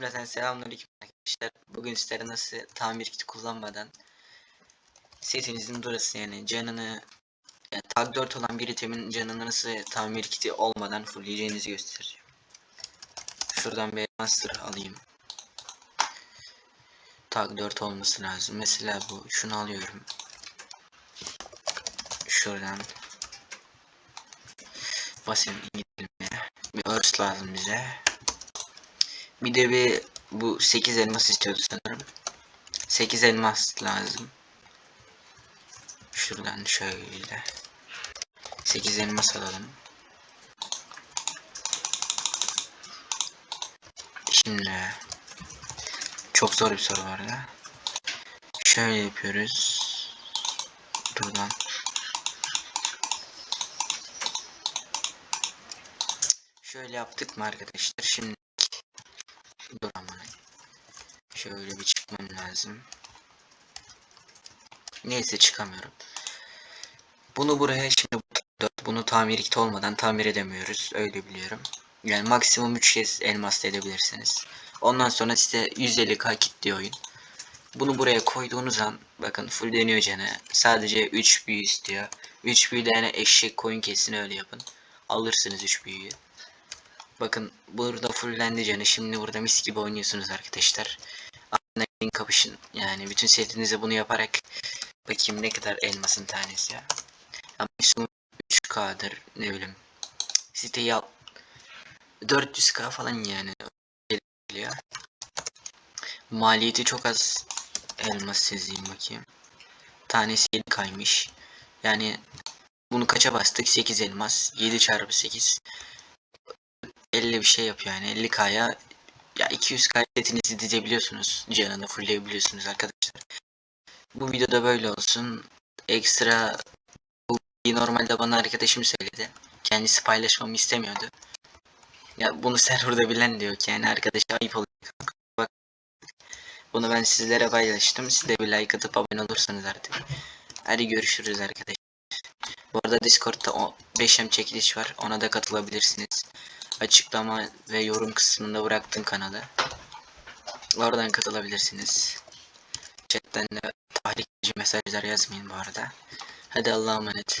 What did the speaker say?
Zaten selamünaleyküm arkadaşlar. Bugün sizlere nasıl tamir kiti kullanmadan setinizin durası yani canını yani tag 4 olan bir itemin canını nasıl tamir kiti olmadan fullleyeceğinizi göstereceğim. Şuradan bir master alayım. Tag 4 olması lazım. Mesela bu. Şunu alıyorum. Şuradan. Basayım gidelim. Bir örs lazım bize. Bir de bir bu 8 elmas istiyordu sanırım. 8 elmas lazım. Şuradan şöyle. 8 elmas alalım. Şimdi çok zor bir soru var da. Şöyle yapıyoruz. Dur lan. Şöyle yaptık mı arkadaşlar? Şimdi Dur aman. Şöyle bir çıkmam lazım. Neyse çıkamıyorum. Bunu buraya şimdi bu- bunu tamir kit olmadan tamir edemiyoruz. Öyle biliyorum. Yani maksimum 3 kez elmas edebilirsiniz. Ondan sonra size 150k kit diyor oyun. Bunu buraya koyduğunuz an bakın full deniyor gene. Sadece 3 büyü istiyor. 3 büyü yani eşek koyun kesin öyle yapın. Alırsınız 3 büyüyü. Bakın burada fullendi canı. Şimdi burada mis gibi oynuyorsunuz arkadaşlar. Aynen kapışın. Yani bütün setinize bunu yaparak bakayım ne kadar elmasın tanesi ya. ya maksimum 3K'dır ne bileyim. Siteyi al 400K falan yani geliyor. Maliyeti çok az elmas sezeyim bakayım. Tanesi 7 kaymış. Yani bunu kaça bastık? 8 elmas. 7 çarpı 8. 50 bir şey yapıyor yani 50k'ya ya 200k setinizi dizebiliyorsunuz canını fullleyebiliyorsunuz arkadaşlar. Bu videoda böyle olsun. Ekstra bu normalde bana arkadaşım söyledi. Kendisi paylaşmamı istemiyordu. Ya bunu serverda bilen diyor ki yani arkadaşa ayıp oluyor. Bak, bunu ben sizlere paylaştım. Siz de bir like atıp abone olursanız artık. Hadi görüşürüz arkadaşlar. Bu arada Discord'da o 5M çekiliş var. Ona da katılabilirsiniz açıklama ve yorum kısmında bıraktım kanalı. Oradan katılabilirsiniz. Chatten de tahrik edici mesajlar yazmayın bu arada. Hadi Allah'a emanet.